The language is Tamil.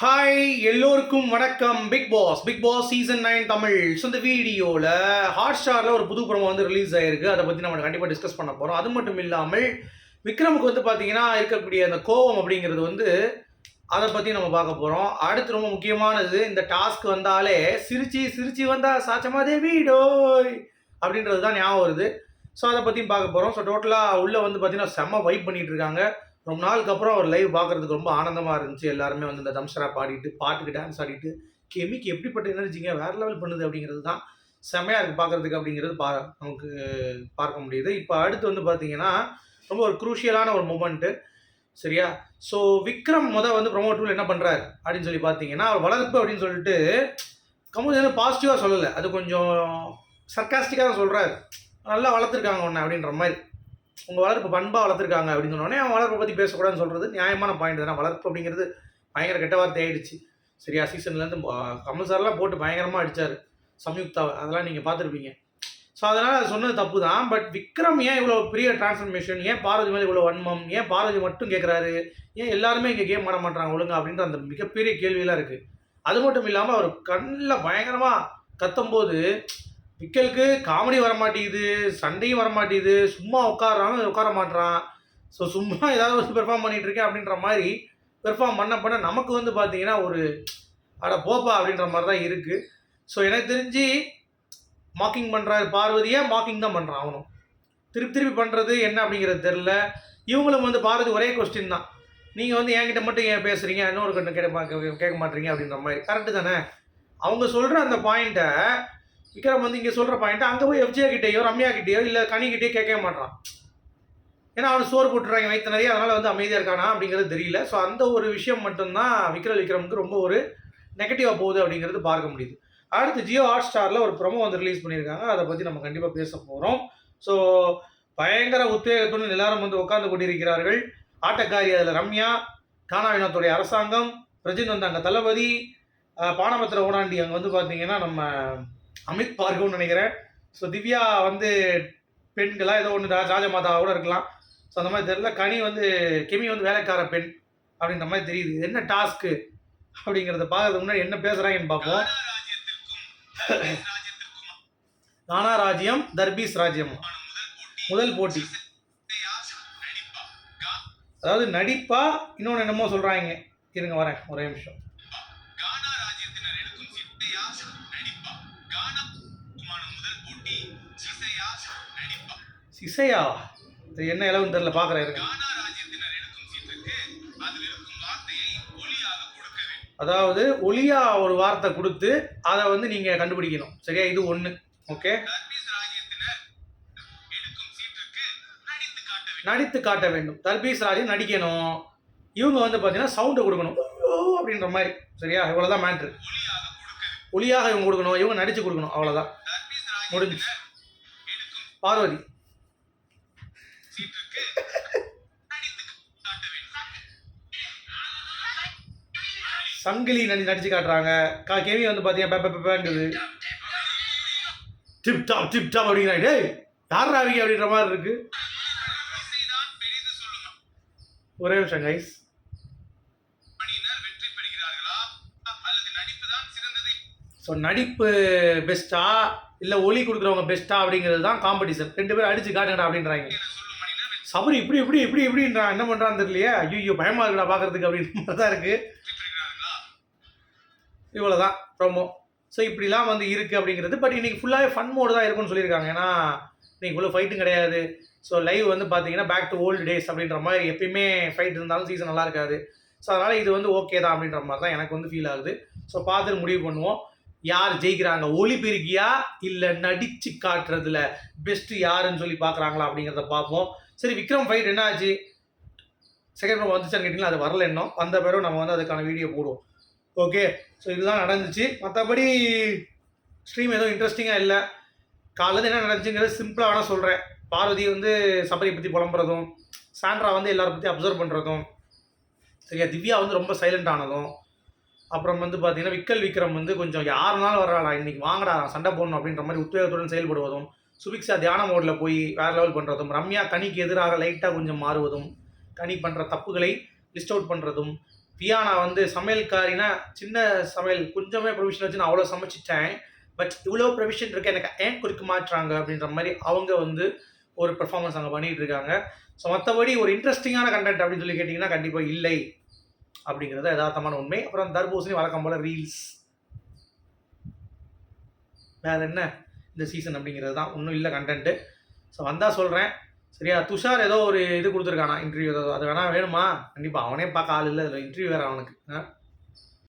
ஹாய் எல்லோருக்கும் வணக்கம். Bigg Boss Bigg Boss season nine Tamil. So இந்த வீடியோவில் ஹாட் ஸ்டாரில் ஒரு புது படம் வந்து ரிலீஸ் ஆயிருக்கு. அதை பற்றி நம்ம கண்டிப்பாக டிஸ்கஸ் பண்ண போகிறோம் அது மட்டும் இல்லாமல் விக்ரமுக்கு வந்து பார்த்தீங்கன்னா இருக்கக்கூடிய அந்த கோவம் அப்படிங்கிறது வந்து அதை பற்றி நம்ம பார்க்க போகிறோம் அடுத்து ரொம்ப முக்கியமானது இந்த டாஸ்க் வந்தாலே சிரிச்சு சிரிச்சு வந்தால் சாச்சமாதே வீடோய் அப்படின்றது தான் ஞாபகம் வருது. ஸோ அதை பற்றியும் பார்க்க போகிறோம் ஸோ டோட்டலாக உள்ளே வந்து பார்த்தீங்கன்னா செம்ம வைப் பண்ணிகிட்டு இருக்காங்க. ரொம்ப நாளுக்கு அப்புறம் அவர் லைவ் பார்க்கறதுக்கு ரொம்ப ஆனந்தமாக இருந்துச்சு. எல்லாருமே வந்து இந்த தம்சரா பாடிட்டு பாட்டுக்கு டான்ஸ் ஆடிட்டு கெமிக்கு எப்படிப்பட்ட எனர்ஜிங்க வேற லெவல் பண்ணுது அப்படிங்கிறது தான் செம்மையாக இருக்குது பார்க்கறதுக்கு அப்படிங்கிறது பா நமக்கு பார்க்க முடியுது. இப்போ அடுத்து வந்து பார்த்தீங்கன்னா ரொம்ப ஒரு குரூஷியலான ஒரு மூமெண்ட்டு சரியா? ஸோ விக்ரம் முதல் வந்து ப்ரொமோ என்ன பண்ணுறாரு அப்படின்னு சொல்லி பார்த்தீங்கன்னா அவர் வளர்ப்பு அப்படின்னு சொல்லிட்டு கமுதி எதுவும் பாசிட்டிவாக சொல்லலை. அது கொஞ்சம் சர்க்காஸ்டிக்காக தான் சொல்கிறாரு நல்லா வளர்த்துருக்காங்க ஒன்று அப்படின்ற மாதிரி. உங்கள் வளர்ப்பு பண்பாக வளர்த்துருக்காங்க அப்படின்னு சொன்னோடனே அவன் வளர்ப்பை பற்றி பேசக்கூடாதுன்னு சொல்கிறது நியாயமான பாயிண்ட் தானே. வளர்ப்பு அப்படிங்கிறது பயங்கர கெட்ட வார்த்தை ஆயிடுச்சு. சரியா? சீசன்லேருந்து கமல் சார்லாம் போட்டு பயங்கரமாக அடித்தார் சம்யுக்தாவை அதெல்லாம் நீங்கள் பார்த்துருப்பீங்க. ஸோ அதனால் அது சொன்னது தப்பு தான் பட் விக்ரம் ஏன் இவ்வளோ பெரிய டிரான்ஸ்ஃபர்மேஷன் ஏன் பாரதி மேலே இவ்வளோ வன்மம்? ஏன் பாரதி மட்டும் கேட்குறாரு ஏன் எல்லாருமே இங்கே கேம் ஆட மாட்டாங்க ஒழுங்கா? அப்படின்ற அந்த மிகப்பெரிய கேள்வியெல்லாம் இருக்குது அது மட்டும் இல்லாமல் அவர் கண்ணில் பயங்கரமாக கத்தும்போது பிக்கலுக்கு காமெடி வர மாட்டேங்குது சண்டையும் வர மாட்டேங்குது சும்மா உட்காடுறான் உட்கார மாட்றான். ஸோ சும்மா ஏதாவது ஒரு பெர்ஃபார்ம் பண்ணிட்டு இருக்கேன் அப்படின்ற மாதிரி பெர்ஃபார்ம் பண்ண பண்ண நமக்கு வந்து பார்த்தீங்கன்னா ஒரு அட போப்பா அப்படின்ற மாதிரி தான் இருக்குது ஸோ எனக்கு தெரிஞ்சு மாக்கிங் பண்ணுறாரு பார்வதியை மாக்கிங் தான் பண்ணுறான் அவனும்? திருப்பி திருப்பி பண்ணுறது என்ன அப்படிங்கிறது தெரில இவங்களும் வந்து பார்வதி ஒரே கொஸ்டின் தான். நீங்கள் வந்து என்கிட்ட மட்டும் ஏன் பேசுகிறீங்க இன்னொரு கண்ணு கேட்க கேட்க மாட்டீங்க அப்படின்ற மாதிரி. கரெக்டு தானே? அவங்க சொல்கிற அந்த பாயிண்ட்டை விக்ரம் வந்து இங்கே சொல்கிற பாயிண்ட்டை அங்கே போய் எஃப்ஜே கிட்டேயோ ரம்யா கிட்டேயோ இல்லை கனிக்கிட்டேயோ கேட்கவே மாட்டான் ஏன்னா அவனு சோறு போட்டுறாங்க வயிற்று நிறைய அதனால் வந்து அமைதியாக இருக்கானா அப்படிங்கிறது தெரியல. ஸோ அந்த ஒரு விஷயம் மட்டும்தான் விக்ரல் விக்ரமுக்கு ரொம்ப ஒரு நெகட்டிவாக போகுது அப்படிங்கிறது பார்க்க முடியுது. அடுத்து ஜியோ ஹாட் ஸ்டாரில் ஒரு ப்ரொமோ வந்து ரிலீஸ் பண்ணியிருக்காங்க. அதை பற்றி நம்ம கண்டிப்பாக பேச போகிறோம் ஸோ பயங்கர உத்வேகத்துடன் எல்லாரும் வந்து உட்கார்ந்து கொண்டிருக்கிறார்கள். ஆட்டக்காரி அதில் ரம்யா காணாவினத்துடைய அரசாங்கம் பிரஜின் வந்து அங்கே தளபதி பானபத்திர ஓடாண்டி அங்கே வந்து பார்த்தீங்கன்னா நம்ம அமித் பார்கவ்னு நினைக்கிறேன். ஸோ திவ்யா வந்து பெண்களாக ஏதோ ஒன்று ராஜமாதாவோட இருக்கலாம். ஸோ அந்த மாதிரி தெரியல. கனி வந்து கெமி வந்து வேலைக்கார பெண் அப்படின்ற மாதிரி தெரியுது. என்ன டாஸ்க்கு அப்படிங்கிறத பார்க்கறதுக்கு முன்னாடி என்ன பேசுகிறாங்கன்னு பார்ப்போம். நானா ராஜ்யம் தர்பீஸ் ராஜ்யம். முதல் போட்டி. அதாவது நடிப்பா இன்னொன்று என்னமோ சொல்கிறாங்க இருங்க வரேன். ஒரே நிமிஷம். சிசையா? இது என்ன இலவுன்னு தெரியல பார்க்குறேன் இருங்க. அதாவது ஒளியா ஒரு வார்த்தை கொடுத்து அதை வந்து நீங்கள் கண்டுபிடிக்கணும். சரியா? இது ஒன்று ஓகே? நடித்து காட்ட வேண்டும். நடித்து தர்பீஸ் ராஜன் நடிக்கணும். இவங்க வந்து பார்த்தீங்கன்னா சவுண்டை கொடுக்கணும். அப்படின்ற மாதிரி. சரியா? இவ்வளோதான் மேட்ரு ஒளியாக இவங்க கொடுக்கணும். இவங்க நடிச்சு கொடுக்கணும். அவ்வளோதான் எடுக்கும் பார்வதி. சங்கிலி நடி நடிச்சு காட்டுறாங்க. கா கேவி வந்து பார்த்தீங்கன்னா பெப்ப பெப்பங்குது டிப் டாப் டிப் டாப் அப்படிங்கிறாங்க. டேய் யார் ராவிங்க அப்படின்ற மாதிரி இருக்கு. ஒரே நிமிஷம் கைஸ் ஸோ நடிப்பு பெஸ்ட்டா இல்லை ஒலி கொடுக்குறவங்க பெஸ்ட்டா அப்படிங்கிறது தான் காம்படிஷன் ரெண்டு பேரும் அடிச்சு காட்டுங்கடா அப்படின்றாங்க. சபரி இப்படி இப்படி இப்படி இப்படின்றான். என்ன பண்ணுறான்னு தெரியலையே. ஐயோ பயமா இருக்குடா பார்க்கறதுக்கு அப்படின்ற மாதிரி தான் இருக்குது இவ்வளோ தான் ப்ரோமோ ஸோ இப்படிலாம் வந்து இருக்குது அப்படிங்கிறது. பட் இன்னைக்கு ஃபுல்லாகவே ஃபன் மோடு தான் இருக்கும்னு சொல்லியிருக்காங்க. ஏன்னா இன்னைக்கு இவ்வளோ ஃபைட்டும் கிடையாது. ஸோ லைவ் வந்து பார்த்தீங்கன்னா பேக் டு ஓல்டு டேஸ் அப்படின்ற மாதிரி எப்பயுமே ஃபைட் இருந்தாலும் சீசன் நல்லா இருக்காது. ஸோ அதனால் இது வந்து ஓகே தான் அப்படின்ற மாதிரி தான் எனக்கு வந்து ஃபீல் ஆகுது. ஸோ பார்த்துட்டு முடிவு பண்ணுவோம். யார் ஜெயிக்கிறாங்க? ஒளி பெருக்கியா இல்லை நடிச்சு காட்டுறதுல பெஸ்ட்டு யாருன்னு சொல்லி பார்க்குறாங்களா அப்படிங்கிறத பார்ப்போம். சரி விக்ரம் ஃபைட் என்ன ஆச்சு செகண்ட் ரோம் வந்துச்சான்னு கேட்டிங்களா? அது வரல இன்னும். வந்த பிறகு நம்ம வந்து அதுக்கான வீடியோ போடுவோம். ஓகே ஸோ இதுதான் நடந்துச்சு. மற்றபடி ஸ்ட்ரீம் எதுவும் இன்ட்ரெஸ்டிங்காக இல்லை. காலையில் என்ன நடந்துச்சுங்கிறது சிம்பிளாக வேணால் சொல்கிறேன் பார்வதி வந்து சபரியை பற்றி புலம்புறதும் சாண்ட்ரா வந்து எல்லாரை பற்றி அப்சர்வ் பண்ணுறதும் சரியா? திவ்யா வந்து ரொம்ப சைலண்ட் ஆனதும் அப்புறம் வந்து பார்த்தீங்கன்னா விக்கல் விக்ரம் வந்து கொஞ்சம் யாருனாலும் வர்றாடா இன்னைக்கு வாங்கடா சண்டை போடணும் அப்படின்ற மாதிரி உத்வேகத்துடன் செயல்படுவதும் சுபிக்ஷா தியான மோடில் போய் வேற லெவல் பண்ணுறதும் ரம்யா கனிக்கு எதிராக லைட்டாக கொஞ்சம் மாறுவதும் கனி பண்ணுற தப்புகளை லிஸ்ட் அவுட் பண்ணுறதும் பியானா வந்து சமையல்காரினா சின்ன சமையல் கொஞ்சமே ப்ரொவிஷன் வச்சு நான் அவ்வளோ சமைச்சிட்டேன் பட் இவ்வளோ ப்ரொவிஷன் இருக்கு எனக்கு ஏன் கொடுக்க மாட்டுறாங்க அப்படின்ற மாதிரி அவங்க வந்து ஒரு பெர்ஃபார்மன்ஸ் அங்கே பண்ணிகிட்டு இருக்காங்க. ஸோ மற்றபடி ஒரு இன்ட்ரெஸ்டிங்கான கண்டென்ட் அப்படின்னு சொல்லி கேட்டிங்கன்னா கண்டிப்பாக இல்லை. அப்படிங்கிறது யதார்த்தமான உண்மை. அப்புறம் தர்பூசணி வழக்கம் போல் ரீல்ஸ் வேற என்ன இந்த சீசன் அப்படிங்கிறது தான்? ஒன்றும் இல்லை கண்டென்ட்டு ஸோ வந்தால் சொல்கிறேன் சரியா? துஷார் ஏதோ ஒரு இது கொடுத்துருக்கானா இன்டர்வியூ ஏதோ? அது வேணா வேணுமா? கண்டிப்பாக அவனே பார்க்க ஆள் இல்லை. இதில் இன்டர்வியூ வேறு அவனுக்கு. ஆ?